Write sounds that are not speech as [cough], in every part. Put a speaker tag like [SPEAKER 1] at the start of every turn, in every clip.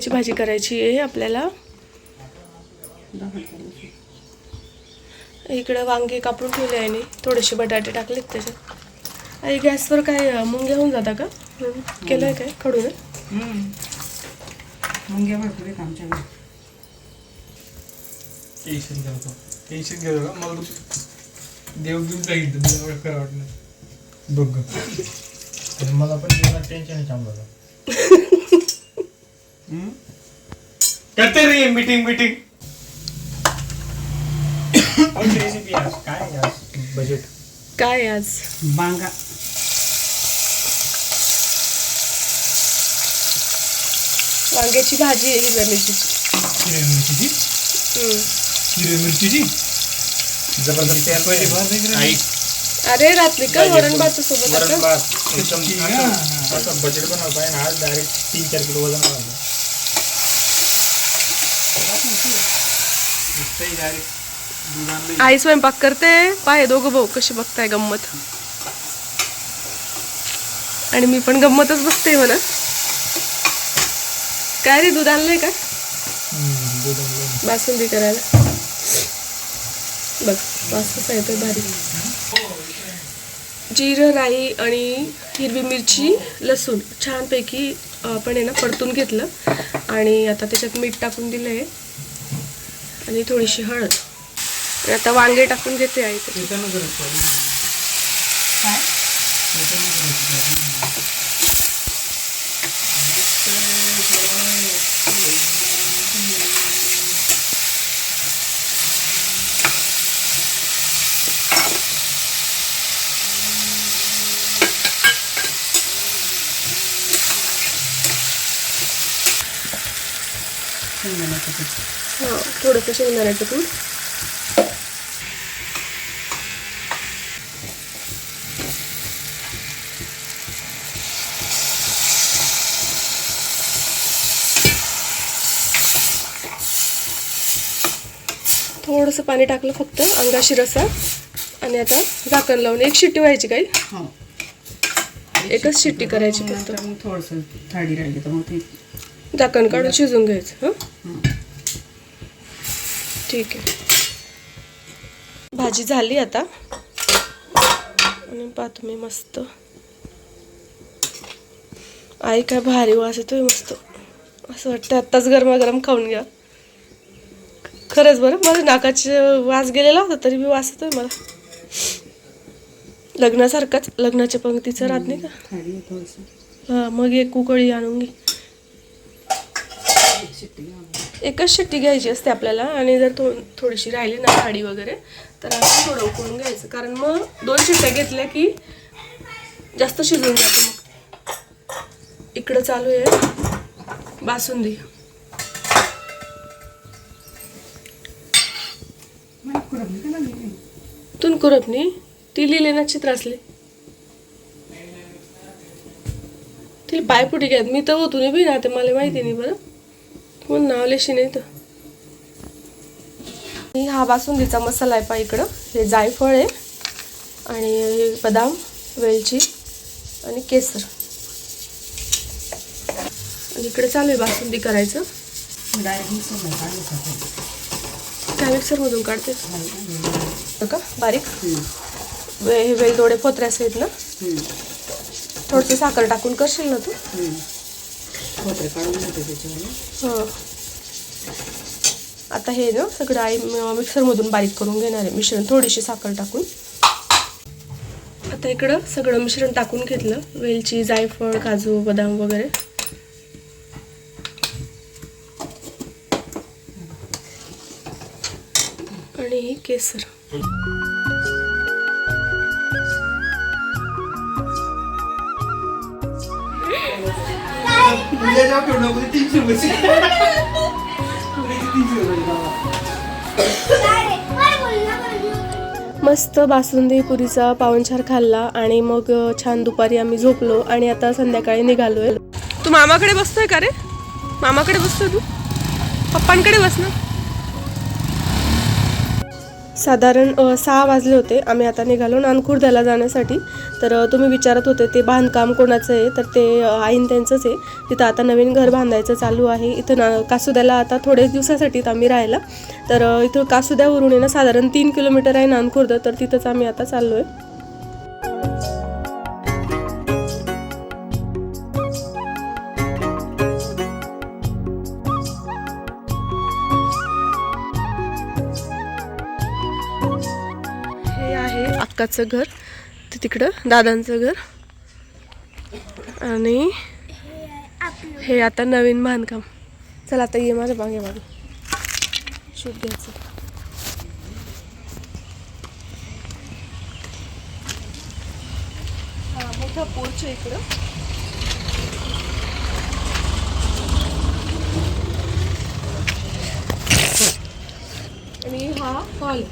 [SPEAKER 1] वांग्याची भाजी करायची आहे आपल्याला. इकडे वांगे कापून ठेवले आहे थोडेसे बटाटे टाकलेत त्याच्यात. आई गॅसवर काय मुंग्या होऊन जाता का? हं. केलंय काय कडून
[SPEAKER 2] मुंग्या भरपूर आहेत आमच्याकडे.
[SPEAKER 3] टेन्शन घ्यायचं टेन्शन घ्यायचं का मला तू देव घेऊन जाईल. तुला एवढं खरं वाटत नाही बघ
[SPEAKER 4] आणि मला पण टेन्शन थांबलं [laughs]
[SPEAKER 3] करते रे मीटिंग मीटिंग
[SPEAKER 4] रेसिपी आज काय आज? बजेट
[SPEAKER 1] काय आज
[SPEAKER 2] बांगा
[SPEAKER 1] वांग्याची भाजी आहे हिरव्या मिरचीची
[SPEAKER 3] हिरवी मिरचीची. हिरवी मिरचीची?
[SPEAKER 4] जबरदस्त
[SPEAKER 3] नाही.
[SPEAKER 1] अरे रात्री का वरण भात सोबत
[SPEAKER 4] वरण
[SPEAKER 1] आता?
[SPEAKER 4] भात एकदम
[SPEAKER 3] आहे.
[SPEAKER 4] असं बजेट बनवलं पाहिजे ना आज डायरेक्ट तीन चार किलो वजन वाढलं
[SPEAKER 3] नुसतंही direct दूध आणलंय.
[SPEAKER 1] आई स्वयंपाक करते पाय दोघं भाऊ कशी बघताय गंमत. आणि मी पण गंमतच बघते म्हणा. काय रे दूध आणलंय का? बासुंदी करायला. बघ वास कसा येतोय भारी. जिरं राई आणि हिरवी मिरची लसूण छानपैकी आपण आहे ना परतून घेतलं. आणि आता त्याच्यात मीठ टाकून दिलं आहे आणि थोडीशी हळद. आणि आता वांगे टाकून घेते आई ते
[SPEAKER 3] त्याच्यानं गरज
[SPEAKER 1] हां थोडंसं शेंगदाण्याचं कूट थोडंसं पाणी टाकलं फक्त अंगाशी रसा. आणि आता झाकण लावून एक शिट्टी व्हायची काही.
[SPEAKER 2] हो.
[SPEAKER 1] एकच शिट्टी करायची फक्त.
[SPEAKER 2] थोडंसं राहिली तर मग ते
[SPEAKER 1] झाकण काढून शिजून घ्यायचं हं. ठीक आहे. भाजी झाली आता. आणि पाहतो मी मस्त. आई काय भारी वास येतोय मस्त. असं वाटतं आत्ताच गरमागरम खाऊन घ्या. खरंच बरं माझ्या नाकाचे वास गेलेला होता तरी मी वास येतोय मला. लग्नासारखाच लग्नाच्या पंक्तीचं राहत नाही का? हां मग एक कुकळी आणून घे. एकच शिट्टी घ्यायची असते आपल्याला आणि जर थो थोडीशी राहिली ना साडी वगैरे तर आपण थोडं उकळून घ्यायचं. कारण मग दोन शिट्ट्या घेतल्या की जास्त शिजून जातं मग. इकडं चालू आहे बासुंदी? तून कुरपणी ती लिहिले ना चित्र असले तिला पाय फुटी घ्यात मी तर होतो नाही बी ना ते मला माहिती नाही बरं. म्हणून नाव लेशी नाही तर हा बासुंदीचा मसाला आहे पा इकडं हे जायफळ आहे आणि हे बदाम वेलची आणि केसर आणि इकडे चालू आहे बासुंदी करायचं
[SPEAKER 2] डायरेक्ट मिक्सरला काढलं का ते?
[SPEAKER 1] त्या मिक्सरमधून काढते
[SPEAKER 2] का?
[SPEAKER 1] बारीक
[SPEAKER 2] हं.
[SPEAKER 1] वे वेलदोडे पोत्र्यास आहेत ना. थोडंसं साखर टाकून करशील ना तू.
[SPEAKER 2] खोबरं काढून घेते त्याच्यामध्ये
[SPEAKER 1] हां. आता हे ना सगळं आई मिक्सरमधून बारीक करून घेणार आहे मिश्रण थोडीशी साखर टाकून. आता इकडं सगळं मिश्रण टाकून घेतलं. वेलची जायफळ काजू बदाम वगैरे. आणि केसर.
[SPEAKER 3] तुझ्या तीनशे तीनशे
[SPEAKER 1] मस्त बासुंदी पुरीचा पावनचार खाल्ला आणि मग छान दुपारी आम्ही झोपलो आणि आता संध्याकाळी निघालोय. तू मामाकडे बसतोय का रे? मामाकडे बसतोय तू? पप्पांकडे बस ना. साधारण सहा वाजले होते. आम्ही आता निघालो नानखुर्द्याला जाण्यासाठी. तर तुम्ही विचारत होते ते बांधकाम कोणाचं आहे? तर ते आईन त्यांचंच आहे. तिथं आता नवीन घर बांधायचं चालू आहे. इथं ना कासुद्याला आता थोड्याच दिवसासाठी आम्ही राहायला. तर इथं कासुद्यावरून आहे ना साधारण तीन किलोमीटर आहे नानखुर्द. तर तिथंच आम्ही आता चाललो आहे अक्काचं घर ते तिकडं दादांचं घर. आणि हे आता नवीन बांधकाम. चला आता ये माझ्या मागे मागे शूट घ्यायचं. मोठा पोर्च आहे इकडं. आणि हा हॉल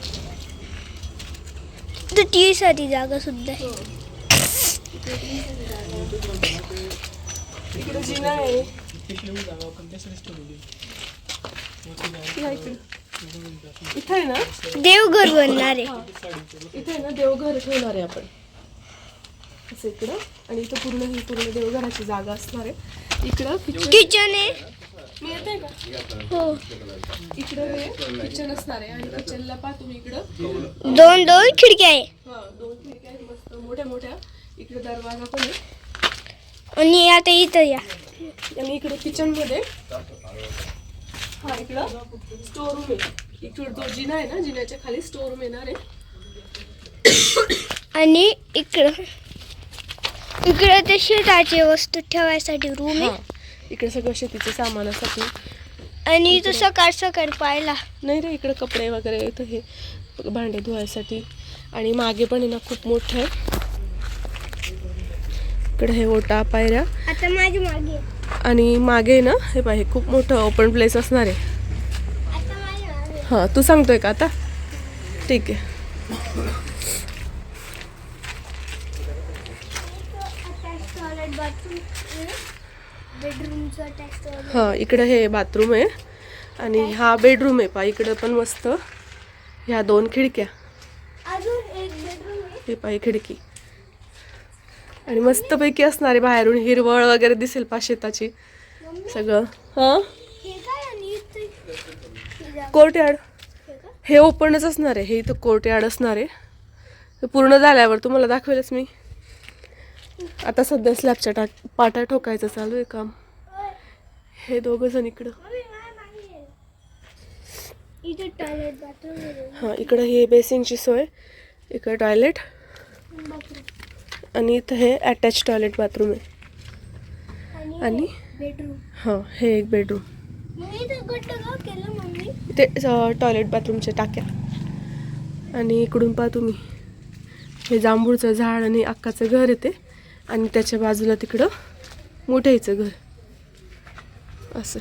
[SPEAKER 5] तर टी साठी जागा सुद्धा आहे.
[SPEAKER 1] इकडे जिना आहे. इथं आहे ना?
[SPEAKER 5] देवघर बनणार आहे.
[SPEAKER 1] इथे आहे ना देवघर ठेवणार आहे आपण. असं इकडं. आणि इथं पूर्ण ही पूर्ण देवघराची जागा असणार आहे. इकडं किचन
[SPEAKER 5] आहे.
[SPEAKER 1] मी येते का?
[SPEAKER 5] हो.
[SPEAKER 1] इकडं हे किचन असणार आहे आणि किचनला पहा तुम्ही इकडं.
[SPEAKER 5] दोन दोन खिडक्या आहे.
[SPEAKER 1] हा दोन खिडक्या आहेत मस्त मोठ्या मोठ्या. इकडे दरवाजा पण आहे.
[SPEAKER 5] आणि आता इथं या.
[SPEAKER 1] आणि इकडे किचनमध्ये. हा इकडं स्टोर रूम आहे. इकडे तो जिना आहे ना जिन्याच्या खाली स्टोर रूम येणार आहे.
[SPEAKER 5] आणि इकडं इकडं ते शेताचे वस्तू ठेवायसाठी रूम आहे.
[SPEAKER 1] इकडे सगळं शेतीचे सामानासाठी.
[SPEAKER 5] आणि इथं सकाळ सकाळ पाहिला
[SPEAKER 1] नाही रे इकडे कपडे वगैरे इथं हे भांडे धुवायसाठी. आणि मागे पण आहे ना खूप मोठं आहे. इकडे हे ओटा पायऱ्या.
[SPEAKER 5] आता माझी मागे.
[SPEAKER 1] आणि मागे ना हे पाहे खूप मोठं ओपन प्लेस असणार आहे. हां तू सांगतोय का आता? ठीक आहे. हां इकडं हे बाथरूम आहे आणि हा बेडरूम आहे पा इकडं पण मस्त. ह्या दोन खिडक्या. हे पाही खिडकी. आणि मस्तपैकी असणार आहे बाहेरून हिरवळ वगैरे दिसेल पा शेताची. सगळं. हां?
[SPEAKER 5] हे ही.
[SPEAKER 1] कोर्टयार्ड
[SPEAKER 5] हे
[SPEAKER 1] ओपनच असणार आहे. हे इथं कोर्टयार्ड असणार आहे. पूर्ण झाल्यावर तुम्हाला दाखवेलच मी. आता सध्या स्लॅबच्या टाक पाटा ठोकायचं चालू आहे काम. हे दोघं जण इकडं. हां इकडं हे बेसिनची सोय इकडं टॉयलेट आणि इथं हे अटॅच टॉयलेट बाथरूम आहे. आणि हां हे एक बेडरूम ते टॉयलेट बाथरूमच्या टाक्या. आणि इकडून पहा तुम्ही. हे जांभूळचं झाड आणि अक्काचं घर येते आणि त्याच्या बाजूला तिकडं मोठ्याईचं घर. असं.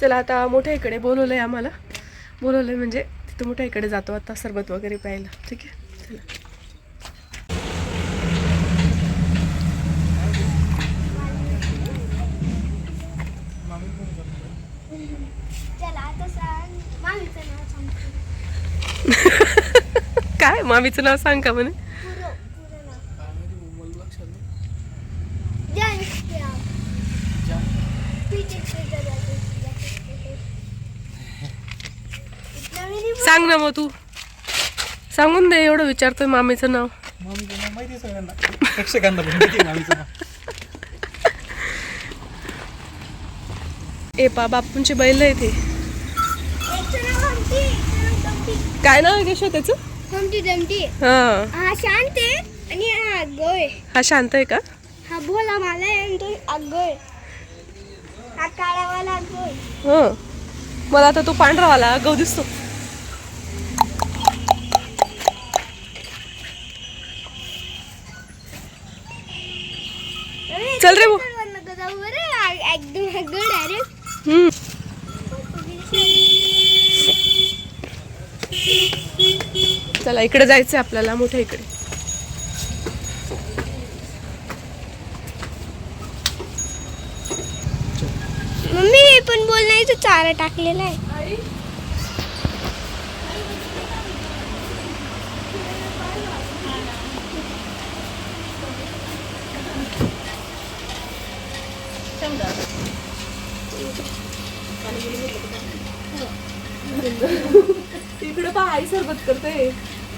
[SPEAKER 1] चला आता मोठ्या इकडे बोलवलं आहे आम्हाला. बोलवलं आहे म्हणजे तिथं मोठ्या इकडे जातो आता सरबत वगैरे प्यायला. ठीक आहे? चला. [laughs] काय? मामीचं नाव सांग का म्हणे
[SPEAKER 5] पुरं पुरं नाव जानकीराव. पीटी फिल्टर आहे. इथलं मी नाही
[SPEAKER 1] सांग ना मग तू. सांगून दे एवढं विचारतोय मामीचं नाव.
[SPEAKER 3] माहिती सगळ्यांना. प्रेक्षकांना मामीचं
[SPEAKER 1] ए पा बापूंची बैल आहे ते. काय नाव आहे केशव त्याचं?
[SPEAKER 5] हमटी दमटी.
[SPEAKER 1] हां.
[SPEAKER 5] हा शांत आहे आणि हा आगोय.
[SPEAKER 1] हा शांत आहे का?
[SPEAKER 5] हा भोला मला आहे आणि तो आगोय. हा काळावाला आगोय.
[SPEAKER 1] हं. मला आता तो पांढरावाला गहू दिसतो चला इकडे जायचं आपल्याला मोठ्या इकडे.
[SPEAKER 5] मम्मी हे पण बोलण्याचं चारा टाकलेला आहे.
[SPEAKER 1] तिकडे पहा आई सरबत करते.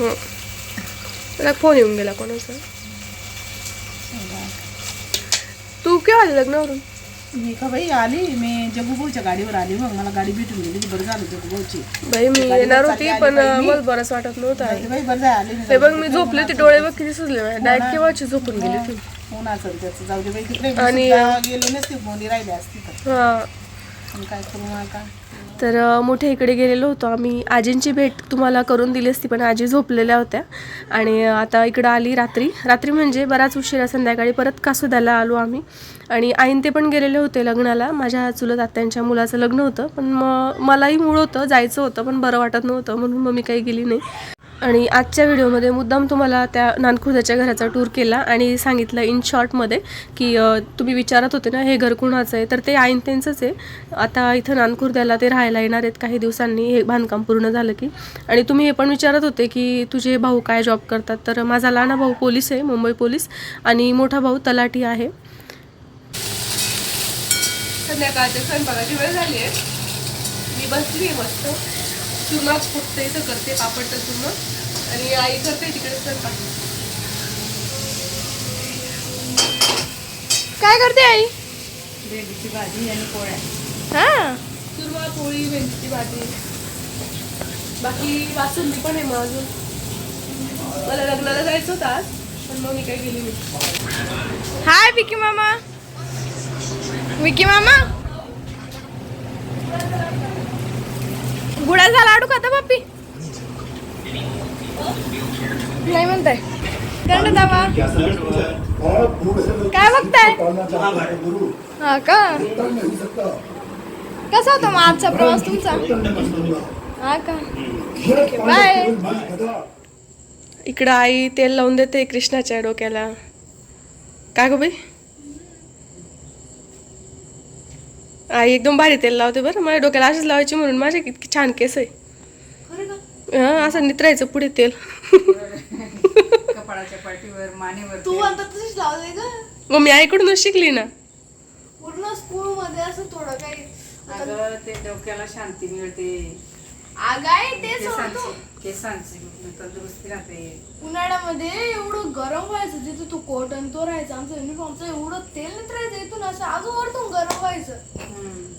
[SPEAKER 1] मला फोन येऊन गेला कोणाचा? तू केव्हा आली लग्नावरून?
[SPEAKER 2] मी का बाई आली? मी जगूभाऊच्या गाडीवर आली मग मला गाडी भेटून गेली. बरं झालं जगूभाऊची.
[SPEAKER 1] बाई मी येणार होती पण मला बरंच वाटत नव्हतं
[SPEAKER 2] बाई बरं झालं. आली
[SPEAKER 1] हे बघ मी झोपले ते डोळे बघ किती सुजले डायरेक्ट केव्हाची झोपून गेली ती.
[SPEAKER 2] उन्हाचं त्याचं. जाऊ दे बाई तिकडे मी
[SPEAKER 1] आणि-
[SPEAKER 2] गेलो नसते मोनी राहिले असते तर.
[SPEAKER 1] हा.
[SPEAKER 2] पण काय करू आता?
[SPEAKER 1] तर अ, मोठ्या इकडे गेलेलो होतो. आम्ही आजींची भेट तुम्हाला करून दिली असती पण आजी झोपलेल्या होत्या. आणि आता इकडं आली रात्री. रात्री म्हणजे बराच उशिरा संध्याकाळी परत कासुद्याला आलो आम्ही. आणि आईन ते पण गेलेले होते लग्नाला. माझ्या चुलत आत्यांच्या मुलाचं लग्न होतं. पण मग मलाही मूळ होतं जायचं होतं पण बरं वाटत नव्हतं. म्हणून मग मी काही गेली नाही. आणि आजच्या व्हिडिओमध्ये मुद्दाम तुम्हाला त्या नानखुर्दाच्या घराचा टूर केला आणि सांगितलं इन शॉर्टमध्ये की तुम्ही विचारत होते ना हे घर कुणाचं आहे? तर ते आईन त्यांचंच आहे. आता इथं नानखुर्द्याला ते राहायला येणार आहेत काही दिवसांनी. हे बांधकाम पूर्ण झालं की. आणि तुम्ही हे पण विचारत होते की तुझे भाऊ काय जॉब करतात? तर माझा लहाना भाऊ पोलीस आहे मुंबई पोलीस. आणि मोठा भाऊ तलाठी आहे. संध्याकाळच्या स्वयंपाकाची वेळ झाली आहे. मी बसली आहे मस्त. चुरमाच फक्त इथं करते पापडचं चुरमा आणि आई करते तिकडे स्वयंपाक. काय करते आई?
[SPEAKER 2] भेंडीची भाजी आणि पोळ्या.
[SPEAKER 1] हा. चुरमा पोळी भेंडीची भाजी. बाकी वासुंदी पण आहे मग अजून. मला लग्नाला जायचं होतं आज पण मग मी काही गेली नाही.
[SPEAKER 5] हाय विकी मामा. विकी मामा? गुळाचा लाडू खाता पप्पी नाही म्हणताय. कारण दाबा काय बघताय? हा का? कसा होता मग आजचा प्रवास तुमचा? हा का? बाय.
[SPEAKER 1] इकडं आई तेल लावून देते कृष्णाच्या डोक्याला. काय गं बाई? आई एकदम भारी तेल लावते बरं. माझ्या डोक्याला अशीच लावायची म्हणून माझे किती छान केस आहे. हं, असं नित्रायचं पुढे तेल.
[SPEAKER 2] कपाळाच्या पाठीवर मानेवर
[SPEAKER 5] तू आता तशीच लावते का?
[SPEAKER 1] मग मी आईकडूनच शिकली ना.
[SPEAKER 5] पूर्ण स्कूल मध्ये असं थोडं काही
[SPEAKER 2] अगं ते डोक्याला शांती मिळते.
[SPEAKER 5] आगाय तेच होतो
[SPEAKER 2] केसांची केसांची तंदुरुस्ती राहते.
[SPEAKER 5] उन्हाळ्यामध्ये एवढं गरम व्हायचं जिथे तू कोट आणि तो राहायचा आमचा युनिफॉर्मचं एवढं तेल नाही राहायचं इथून असं अजून वरतून गरम व्हायचं.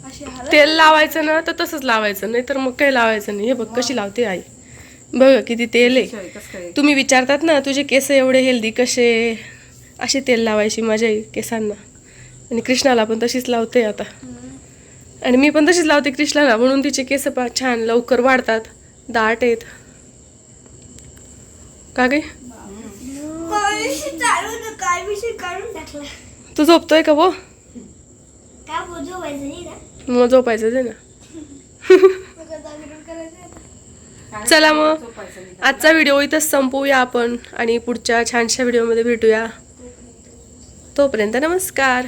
[SPEAKER 5] अशी हालत
[SPEAKER 1] तेल लावायचं ना तर तसंच लावायचं नाही तर मग काही लावायचं नाही. हे बघ कशी लावते आई. बघ किती तेल आहे. तुम्ही विचारतात ना तुझे केस एवढे हेल्दी कसे? अशी तेल लावायची माझ्या केसांना. आणि कृष्णाला पण तशीच लावते आता. आणि मी पण तशीच लावते कृष्णाला म्हणून तिचे केस पा छान लवकर वाढतात. दाट आहेत. का गे? तू झोपतोय का वो मग झोपायचं दे ना? चला मग आजचा व्हिडिओ इथंच संपवूया आपण आणि पुढच्या छानशा व्हिडिओमध्ये भेटूया. तोपर्यंत नमस्कार.